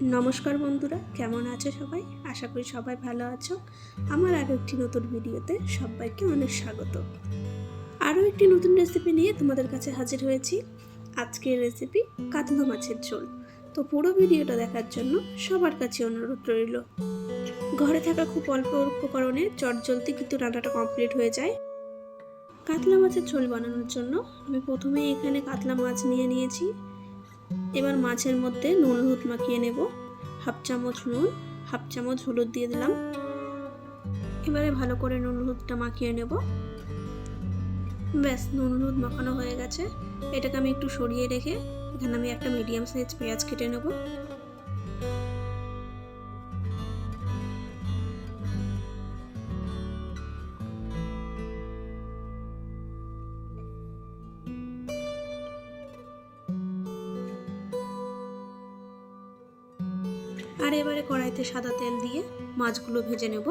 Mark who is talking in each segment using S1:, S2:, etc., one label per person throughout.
S1: নমস্কার বন্ধুরা, কেমন আছো সবাই? আশা করি সবাই ভালো আছো। আমার আরও একটি নতুন ভিডিওতে সবাইকে অনেক স্বাগত। আরও একটি নতুন রেসিপি নিয়ে তোমাদের কাছে হাজির হয়েছি। আজকের রেসিপি কাতলা মাছের ঝোল। তো পুরো ভিডিওটা দেখার জন্য সবার কাছে অনুরোধ রইল। ঘরে থাকা খুব অল্প উপকরণে চটজলদি কিন্তু রান্নাটা কমপ্লিট হয়ে যায়। কাতলা মাছের ঝোল বানানোর জন্য আমি প্রথমেই এখানে কাতলা মাছ নিয়ে নিয়েছি। এবার মাছের মধ্যে নুন, হলুদ মাখিয়ে নেব। হাফ চামচ নুন, হাফ চামচ হলুদ দিয়ে দিলাম। এবারে ভালো করে নুন, হলুদটা মাখিয়ে নেব। ব্যাস, নুন, হলুদ মাখানো হয়ে গেছে। এটাকে আমি একটু সরিয়ে রেখে এখানে আমি একটা মিডিয়াম সাইজ পেঁয়াজ কেটে নেব। আর এবারে কড়াইতে সাদা তেল দিয়ে মাছগুলো ভেজে নেব।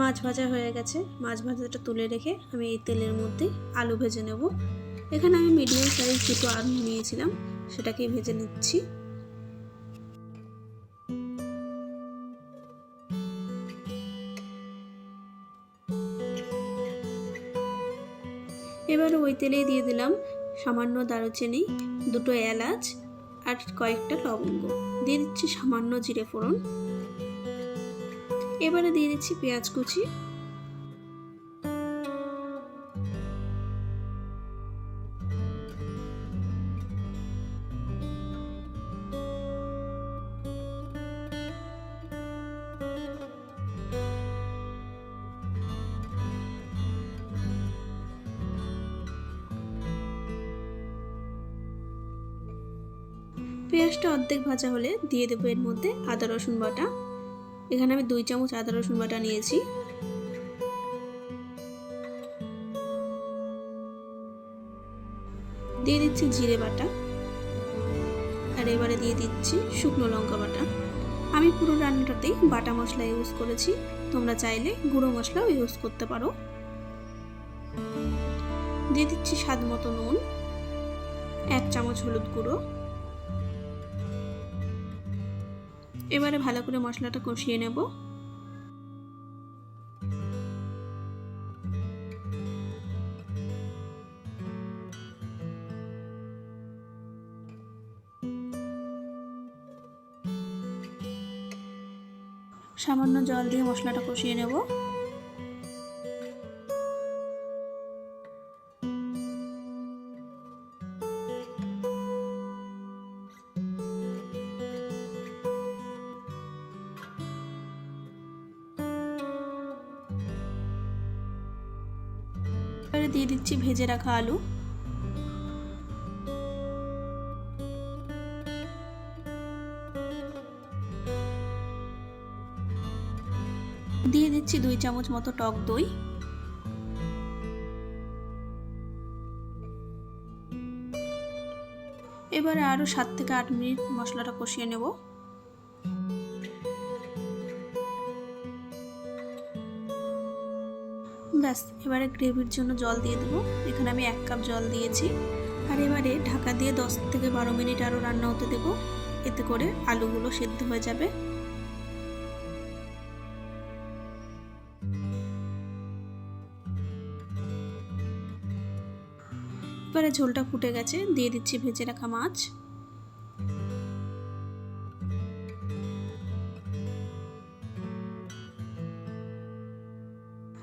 S1: মাছ ভাজা হয়ে গেছে। মাছ ভাজাটা তুলে রেখে আমি এই তেলের মধ্যে আলু ভেজে নেব। এখানে আমি মিডিয়াম সাইজ দুটো আলু নিয়েছিলাম, সেটাকে ভেজে নিচ্ছি। এবার ওই তেলেই দিয়ে দিলাম সামান্য দারুচিনি, দুটো এলাচ আর কয়েকটা লবঙ্গ। দিয়ে দিচ্ছি সামান্য জিরে ফোড়ন। এবারে দিয়ে দিচ্ছি পেঁয়াজ কুচি। পেঁয়াজটা অর্ধেক ভাজা হলে দিয়ে দেবো এর মধ্যে আদা, রসুন বাটা। এখানে আমি দুই চামচ আদা, রসুন বাটা নিয়েছি। দিয়ে দিচ্ছি জিরে বাটা। আর এবারে দিয়ে দিচ্ছি শুকনো লঙ্কা বাটা। আমি পুরো রান্নাটাতেই বাটা মশলা ইউজ করেছি। তোমরা চাইলে গুঁড়ো মশলাও ইউজ করতে পারো। দিয়ে দিচ্ছি স্বাদ মতো নুন। এক চামচ হলুদ গুঁড়ো। এবারে ভালো করে মশলাটা কষিয়ে নেব। সামান্য জল দিয়ে মশলাটা কষিয়ে নেব। এবারে দিয়ে দিচ্ছি ভেজে রাখা আলু। দিয়ে দিচ্ছি দুই চামচ মতো টক দই। এবারে আরও সাত থেকে আট মিনিট মশলাটা কষিয়ে নেব। ব্যাস, এবারে গ্রেভির জন্য জল দিয়ে দেবো। এখানে আমি এক কাপ জল দিয়েছি। আর এবারে ঢাকা দিয়ে দশ থেকে বারো মিনিট আরও রান্না হতে দেবো। এতে করে আলুগুলো সেদ্ধ হয়ে যাবে। এবারে ঝোলটা ফুটে গেছে। দিয়ে দিচ্ছি ভেজে রাখা মাছ।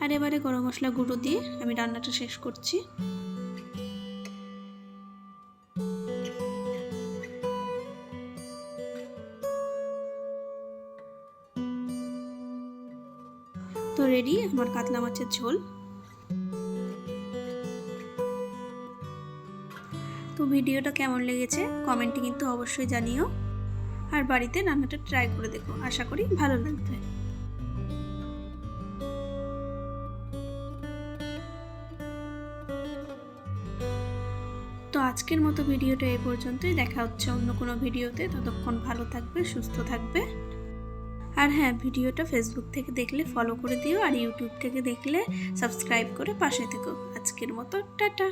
S1: আর এবারে গরম মশলা গুঁড়ো দিয়ে আমি রান্নাটা শেষ করছি। তো রেডি আমার কাতলা মাছের ঝোল। তো ভিডিওটা কেমন লেগেছে কমেন্টে কিন্তু অবশ্যই জানিও। আর বাড়িতে রান্নাটা ট্রাই করে দেখো, আশা করি ভালো লাগবে। তো আজকের মতো ভিডিওটা এই পর্যন্তই। দেখা হচ্ছে অন্য কোনো ভিডিওতে। ততক্ষণ ভালো থাকবে, সুস্থ থাকবে। আর হ্যাঁ ভিডিওটা ফেসবুক থেকে দেখলে ফলো করে দিও আর ইউটিউব থেকে দেখলে সাবস্ক্রাইব করে পাশে থেকো। আজকের মতো, টাটা।